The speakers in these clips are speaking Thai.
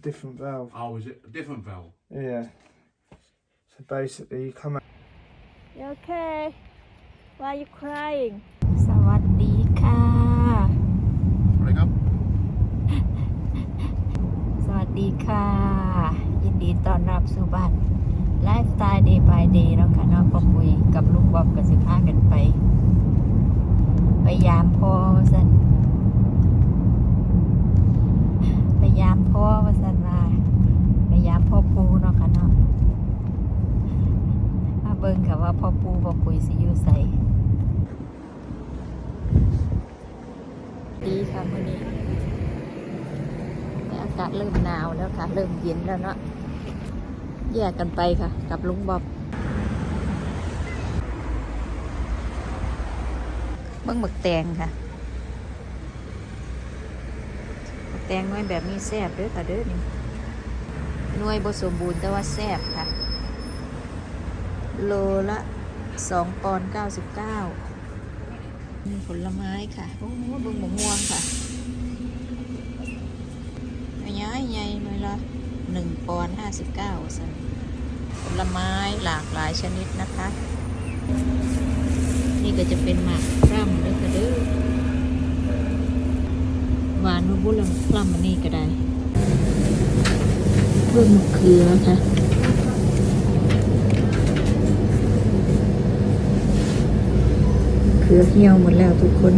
different valve. Oh, is it a different valve? Yeah. So basically, you come out. You okay? Why are you crying? สวัสดีค่ะ Ready go? สวัสดีค่ะ ยินดีต้อนรับสู่บ้านไลฟ์สไตล์ day by day เนาะค่ะเนาะพ่อปุยกับลุงบอบกับสิพากันไป ไปยามพ่อว่าสันไปยามพ่อว่าสันว่าไปยามพ่อปูเนาะค่ะเนาะมาเบิ่งค่ะว่าพ่อ ยสิอยู่ใสดีค่ะมื้อนี้แต่อากาศเริ่มหนาวแล้วค่ะ เริ่มเย็นแล้วเนาะแยกกันไปค่ะ กับลุงบอบเบิ้งหมึกแตงค่ะหมึกแตงน่วยแบบนี้แซ่บเด้อค่ะเด้อนี่น่วยบสมบูรณ์แต่ว่าแซ่บค่ะ โลละ สองปอนด์เก้าสิบเก้ามีผลไม้ค่ะ โอ้โหเบิ้งมม่วงค่ะย้ายใหญ่หน่อยละหนึ่งปอนห้าสิบเก้าสันผลไม้หลากหลายชนิดนะคะ นี่ก็จะเป็นหมากพร่ำด้วยค่ะเด้อหวานมะบุลพร่ำมันนี่ก็ได้เพิ่มมะเขือค่ะ ขือเหี่ยวหมดแล้วทุกคน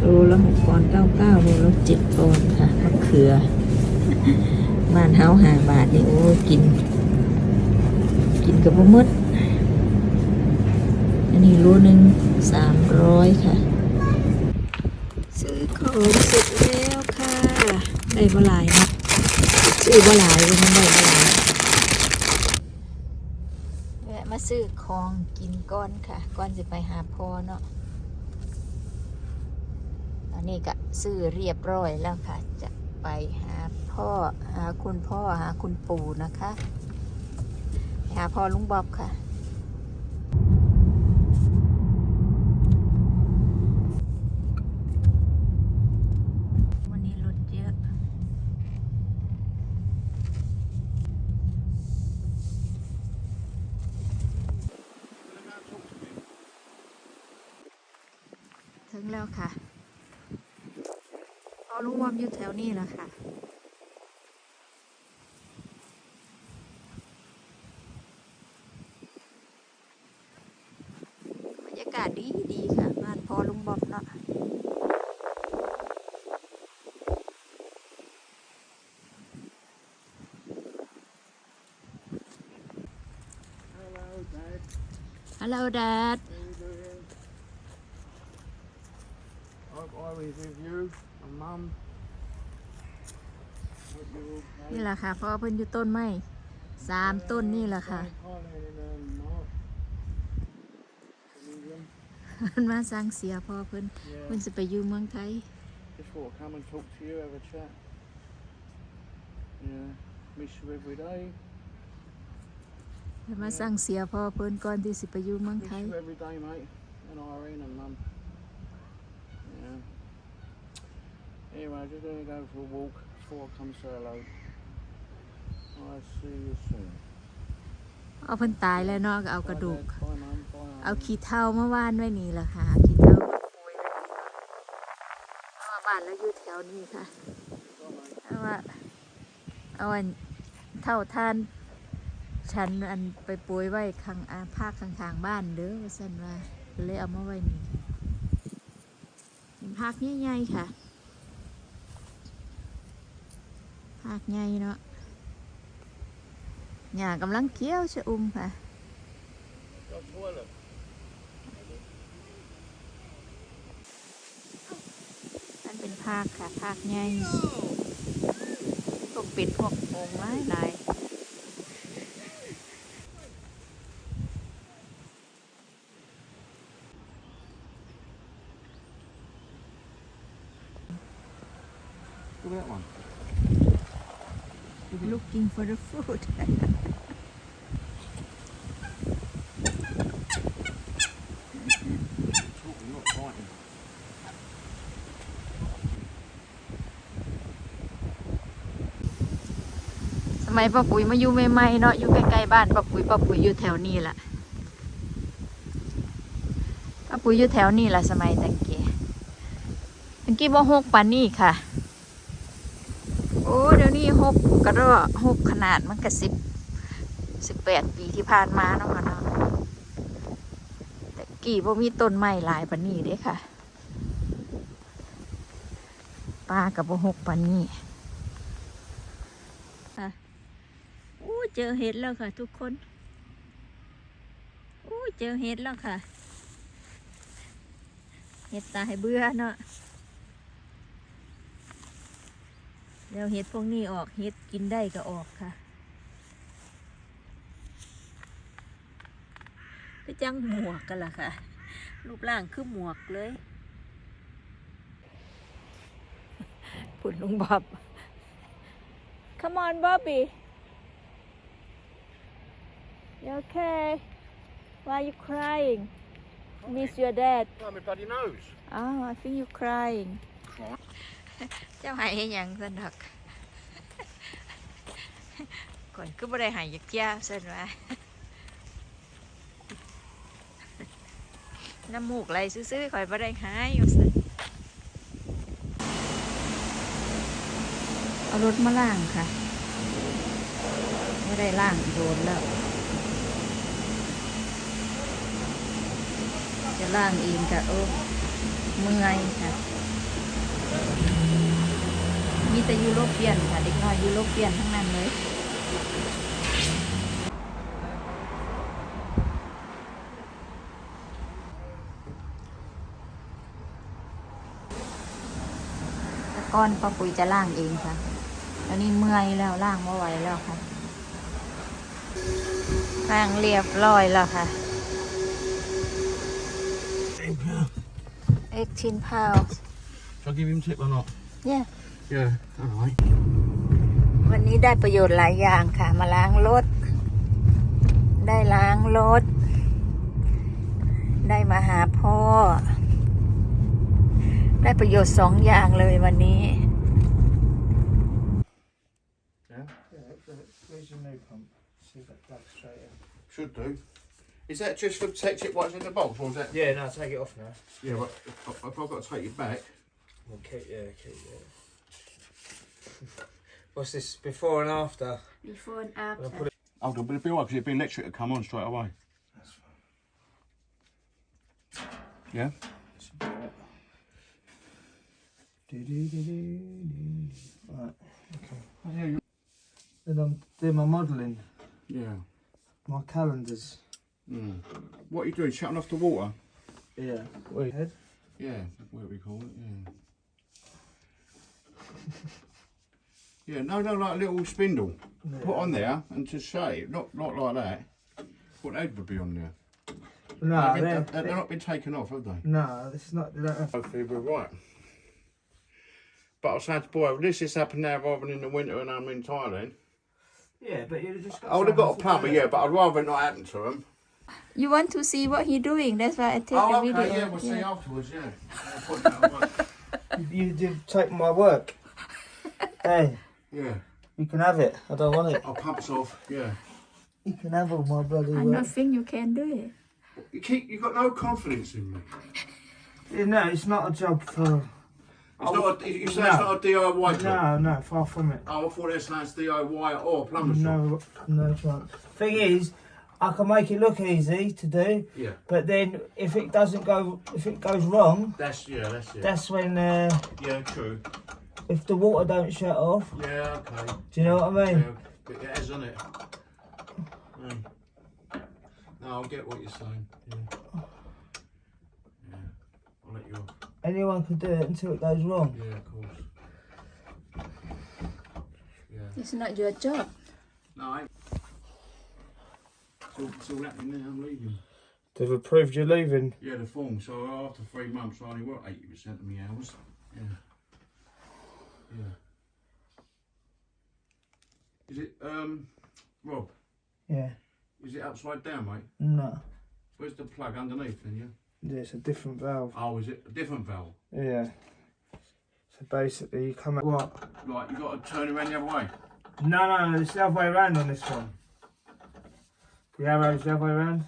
โลละหกปอนเก้าเก้าโลละเจ็ดปอนค่ะมะเขือ บ้านเฮาหาบาทนี่โอ้กิน กินกับบ่หมดอันนี้โลหนึ่งสามร้อยค่ะ ซื้อของเสร็จแล้วค่ะ ได้บ่หลายนะซื้อบ่หลายเลยมันได้บ่หลายแวะมา ซื้อของกินก่อนค่ะก่อนจะไปหาพ่อเนาะตอนนี้ก็ซื้อเรียบร้อยแล้วค่ะ จะไปหาพ่อหาคุณพ่อหาคุณปู่นะคะ หาพ่อลุงบ๊อบค่ะ วันนี้รถเยอะ ถึง แล้วค่ะพอลุงวอมอยู่แถวนี้แล้วค่ะบรรยากาศดีดีค่ะบ้านพอลุงบอมเนาะ Hello, Dad. ฮัลโหลด a Hope I was with you and Mum. Hope you're okay. นี่แหละค่ะพ่อเพิ่นอยู่ต้นไม้สามต้นนี่แหละค่ะ Colin and um, Mark. Can you, um, เพิ่นมาสร้างเสียพ่อเพิ่น yeah. เพิ่นจะไปอยู่เมืองไทย Just thought I'd come and talk to you, have a chat. Yeah. Miss you every day. เพิ่นมาสร้างเสียพ่อเพิ่นก่อนที่สิไปอยู่เมือง Miss ไทย you every day, mate. And Irene and Mum. Yeah. Anyway, just gonna go for a walk before I come say hello. I'll see you soon. เอาเพิ่นตายแล้วเนาะก็เอากระดูก Bye, Dad. Bye, Mum. Bye. เอา Irene. ขี้เถ้ามาว่านไว้นี่แหละค่ะขี้เถ้ามาโปรยไว้นี่เนาะเอามาบ้านแล้วอยู่แถวนี้ค่ะ Bye, mate. เอาว่าเอาอันเท่าท่าน ฉันอันไปโปรยไว้ข้างอาภาคข้างๆบ้านเด้อว่าซั่นว่าเลยเอามาไว้นี่เป็นภาคใหญ่ๆค่ะ ภากใหญ่เนาะหญ้ากำลังเกี้ยวชะอุ่มค่ะนั่นเป็นภาคค่ะภาคใหญ่พวกเป็ดพวกโป่งหลายหลาย looking for the food สมัยป้าปุ๋ยมาอยู่ใหม่ๆเนาะ อยู่ใกล้ๆบ้านป้าปุ๋ยป้าปุ๋ยอยู่แถวนี้แหละป้าปุ๋ยอยู่แถวนี้แหละสมัยตะเกียตะเกี้บ่หกปานนี่ค่ะ กกระรอหกขนาดมันก็สิบสิบแปดปีที่ผ่านมาเนาะค่ะเนาะแต่กี่บ่มีต้นไม้หลายปานนี้เด้ค่ะป้ากับบ่หกปานนี้ค่ะอู้เจอเห็ดแล้วค่ะ ทุกคนอู้เจอเห็ดแล้วค่ะเห็ดตายเบื่อเนาะ แล้วเห็ดพวกนี้ออกเห็ดกินได้ก็ออกค่ะก็จังหมวกกันล่ะค่ะ รูปร่างคือหมวกเลยปุ่นลุงบอบ Come on Bobby You okay Why are you crying Miss your dad Oh, my bloody nose. Oh I think you crying เจ้าหายยังสนดอกก่อนก็บ่ได้หายยักยาเส้นว่าน้ำมูกไหลซื่อๆข่อยบ่ได้หายอยู่ซั่นเอารถมาล่างค่ะไม่ได้ล่างโดนแล้ว จะล่างเองค่ะโอ้เมื่อยค่ะ มีแต่ยุโรเปียนค่ะเด็กน้อยยุโรเปียนทั้งนั้นเลยแตะก้อนป้าปุ๋ยจะล่างเองค่ะแล้วนี่เมื่อยแล้วล่างไม่ไหวแล้วค่ะล่างเรียบร้อยแล้วค่ะ18 pounds Shall I give him a tip or not? yeah Yeah, all right. วันนี้ได้ประโยชน์หลายอย่างค่ะ มาล้างรถ ได้ล้างรถ ได้มาหาพ่อ ได้ประโยชน์สองอย่างเลยวันนี้ Yeah, Where's your new pump? See if that plugs straight in. should do. Is that just for protect it what's in the box, or is that? Yeah, no, take it off now. Yeah, but if, if I've got to take it back. We'll keep, yeah, keep, yeah. What's this, before and after? before and after. I'll put it Hold on, but it'll be alright because it'll be electric to come on straight away. That's fine. Yeah? Right, okay. Then I'm doing my modelling, Yeah. my calendars. Mm. What are you doing? Shutting off the water? Yeah. Wait. Head? Yeah, what we call it, yeah. yeah, no, no, like a little spindle. Put on there and to say it, not not like that. What head would be on there? No, they've, been, they're, they've not been taken off, have they? no, this is not. They don't Hopefully we're right. But I was saying to boy, if this has happened now rather than in the winter and I'm in Thailand. Yeah, but you'd have just got. I would have got a plumber, yeah, but I'd rather it not happen to them. you want to see what he's doing that's why I take Oh, the okay, video yeah, we'll see afterwards, yeah. I'll put that away. You, you did take my work. hey, yeah, you can have it. I don't want it. I'll pumps off, yeah. You can have all my bloody I work. don't think you can do it You keep, you've got no confidence in me. Yeah, No, it's not a job for. It's not a, you say No. it's not a DIY job? No, no, far from it. Oh, I thought that sounds DIY or plumber shop. No, no chance. Thing is, I can make it look easy to do, Yeah, but then if it doesn't go, if it goes wrong, that's, yeah, that's it. that's when uh, yeah, true. If the water don't shut off. Yeah, okay. Do you know what I mean? Yeah, but it has, isn't it? Mm. No, I get what you're saying. Yeah. Yeah. I'll let you off. Anyone can do it until it goes wrong. Yeah, of course. Yeah. it's not your job No, I... it's, all, it's all happening now. I'm leaving. They've approved you leaving. Yeah, the form. So after three months, I only work 80% of my hours. Yeah. Yeah. Is it, um, Rob, Yeah. is it upside down, mate? No. Where's the plug underneath then, yeah? Yeah, it's a different valve. Oh, is it a different valve? Yeah. So basically, you come out. What? Like, you got to turn it around the other way? No, no, no, it's the other way around on this one. The arrow's the other way around.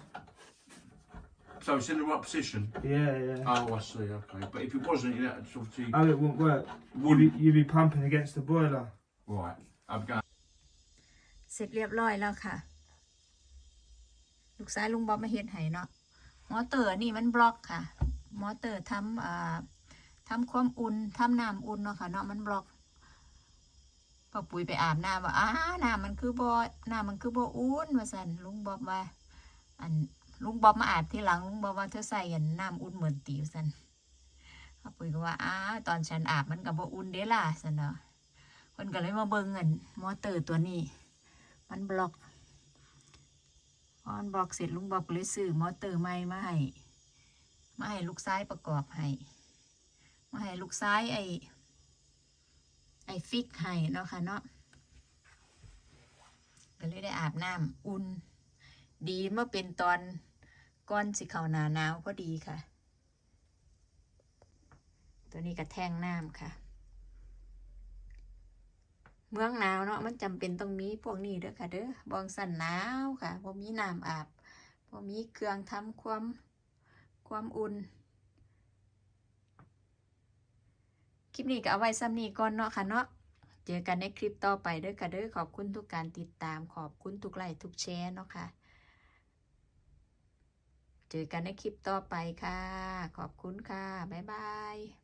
So it's in the right position. Yeah, yeah. Oh, I see. Okay, but if it wasn't, you know, it's obviously Oh, it wouldn't work. You'd wouldn't. be, you'd be pumping against the boiler. Right. I'm going. เสร็จเรียบร้อยแล้วค่ะ ลูกชายลุงบ๊อบมาเฮ็ดให้เนาะมอเตอร์นี่มันบล็อกค่ะ มอเตอร์ทำอ่าทำความอุ่นทำน้ำอุ่นเนาะค่ะเนาะมันบล็อกพอปุ๋ยไปอาบน้ำว่าอ้าน้ำมันคือบ่น้ำมันคือบ่อุ่นว่าซั่นลุงบ๊อบว่า อัน ลุงบ๊อบมาอาบที่หลังลุงบ๊อบว่าเธอใส่อันน้ำอุ่นเหมือนติวซั่นพอปุ๋ยก็ว่าอ้าตอนฉันอาบมันก็บ่อุ่นเด้ล่ะซั่นเนาะเพิ่นก็เลยมาเบิ่งอันมอเตอร์ตัวนี้ มันบล็อกพอนบล็อกเสร็จลุงบอกเลยซื้อมอเตอร์ใหม่มาให้มาให้ลูกซ้ายประกอบให้มาให้ลูกซ้ายไอ้ไอ้ฟิกให้เนาะค่ะเนาะก็เลยได้อาบน้ำอุ่นดีเมื่อเป็นตอน ก้อนสิเข้าหนาหนาวพอดีค่ะ ตัวนี้กระแทงน้ำค่ะ เมืองหนาวเนาะมันจำเป็นต้องมีพวกนี้เด้อค่ะเด้อบองสันหนาวค่ะบ่มีน้ำอาบบ่มีเครื่องทำความความอุ่นคลิปนี้ก็เอาไว้ซ้ำนี้ก่อนเนาะค่ะเนาะ เจอกันในคลิปต่อไปเด้อค่ะเด้อขอบคุณทุกการติดตามขอบคุณทุกไลค์ทุกแชร์เนาะค่ะ เจอกันในคลิปต่อไปค่ะ ขอบคุณค่ะ บ๊ายบาย